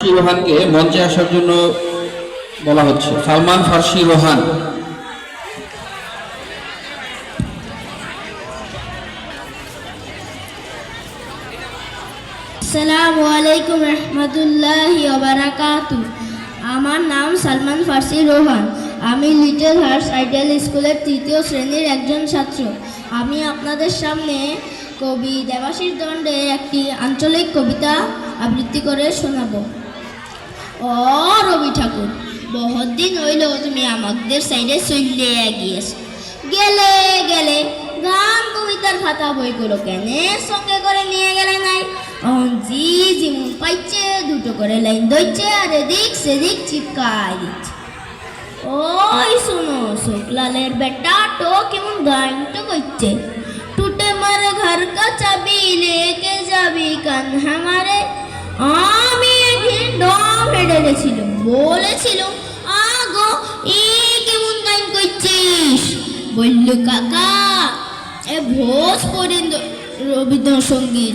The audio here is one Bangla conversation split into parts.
রোহানকে মঞ্চে আসার জন্য বলা হচ্ছে। সালমান ফার্সি রোহান। আসসালামু আলাইকুম রহমতুল্লাহি আমার নাম সালমান ফার্সি রোহান। আমি লিটল হার্টস আইডিয়াল স্কুলের তৃতীয় শ্রেণির একজন ছাত্র। আমি আপনাদের সামনে কবি দেবাশিস দণ্ডের একটি আঞ্চলিক কবিতা আবৃত্তি করে শোনাবো। ও রবি ঠাকুর, বহুত দিন হইল তুমি আমাদের সাইডে চলে গিয়েছ। গেলে গেলে গান কবিতার খাতা বইগুলো কেনে সঙ্গে করে নিয়ে গেলে নাই? অহন জি যেমন পাইছে, দুটো করে লাইন দইছে আর এদিক সেদিক চিপকাই দিচ্ছে। ওই শোনো, শুক্লালের বেটা তো কেমন গানটা করছে টুটে মারে ঘর কা চাবি লেকে যাবি কান হামারে একদিন গেছিল বলেছিল, আগো ই কেমন গান করছিস? বলল, কাকা, এ ভোজ রবীন্দ্রসঙ্গীত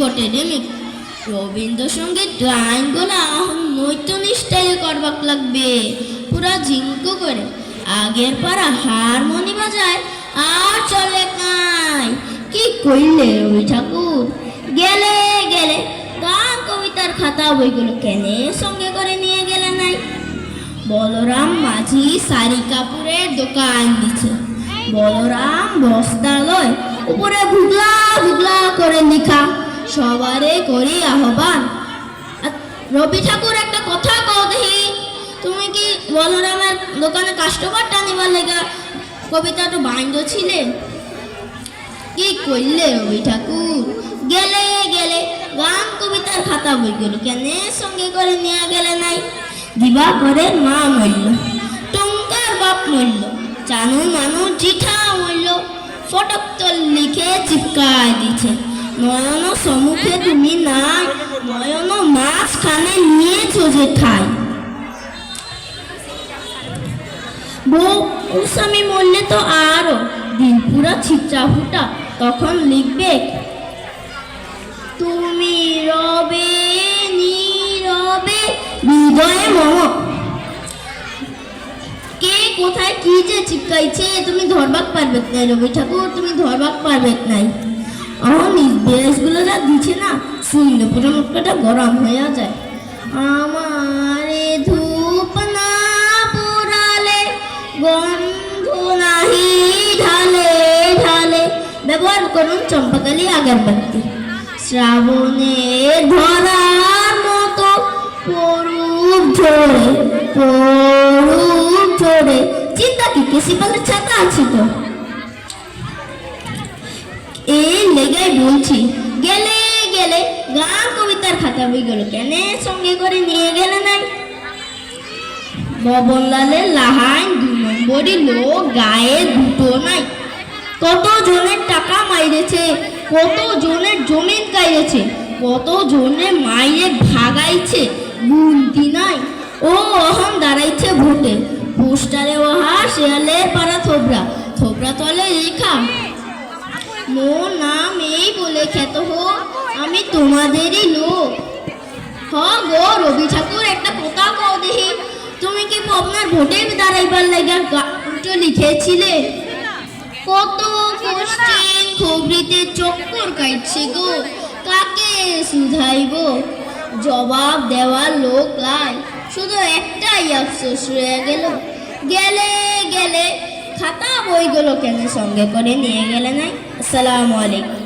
বটে, রিমিক। রবীন্দ্রসঙ্গীত গানগুলো করবাক লাগবে, পুরা ঝিঙ্কু করে। আগের পারা হারমোনি বাজায় আর চলে কাই কি কইলে রবি ঠাকুর? গেলে খাতা বইগুলো কেনে সঙ্গে করে নিয়ে গেলে নাই। বলরাম মাঝি শাড়ি কাপড়ের দোকান দিছে। বলরাম বস্তা বস্তালয় উপরে ভুগলা ভুগলা করে লিখা। সবারে করি আহ্বান। রবি ঠাকুর একটা কথা কও দেখি। তুমি কি বলরামের দোকানে কাস্টমার টানিবার লেগা কবিতাটা বাইন্দ ছিলে? কি করলে রবি ঠাকুর? গেলে গেলে গান কবিতার খাতা বইগুলো কেন সঙ্গে করে নিয়ে গেলে নাই। দিবা করে মা মরল, টঙ্কার বাপ মরল চানু মানু চিঠা মরল, ফটক তোল লিখে চিপকায় দিছে। নয়ন সম্মুখে তুমি নাই, নয়ন মাঝখানে নিয়েছো যে ঠাই। বউ স্বামী মরলে তো আরও, দিন পুরা ছিচা ফুটা তখন লিখবে হৃদয়ে মম। কে কোথায় কি যে তুমি ধরবাক পারবে নাই রবি ঠাকুর, তুমি ধরবাক পারবে নাই। নির্দেশগুলো যা দিছে না শুনলে পুরো মুখটা গরম হয়ে যায়। আমারে ধূপ না পোড়ালে, গন্ধ নাহি ঢালে ঢালে। ব্যবহার করুন চম্পাকালী আগরবাতি শ্রাবণে মতো পরূপ ঝরে পরূপ ঝরে চিন্তা কি? কেসি পালের ছাতা আছে তো? এই লেগাই বলছি, গেলে গেলে গান কবিতার খাতা বইগুলো কেন সঙ্গে করে নিয়ে গেলে নাই? ববনলালের লাহাই দু নম্বরই লোক, গায়ে দুটো নাই। কত জনের টাকা মাইরেছে কত জনের জমিন গাইছে কত জনের মাইরে ভাগাইছে গুনতি নাই। ও অহম দাঁড়াইছে ভোটে। পোস্টারে ওহা শেয়ালের পাড়া থোবরা। থোবরা তলে রেখা মোর নাম এই বলে খ্যাত হো, আমি তোমাদেরই লোক। হ গো রবি ঠাকুর, একটা কথা কও দেখি। তুমি কি আপনার ভোটে দাঁড়াইবার লাগা গানটা লিখেছিলে? কত কোশ্চেন খবরিতে চক্কর কাটছে গো। কাকে শুধাইব? জবাব দেওয়ার লোক নাই। শুধু একটাই আফসোস রয়ে গেল। গেলে গেলে খাতা বইগুলো কেন সঙ্গে করে নিয়ে গেলে নাই? আসসালামু আলাইকুম।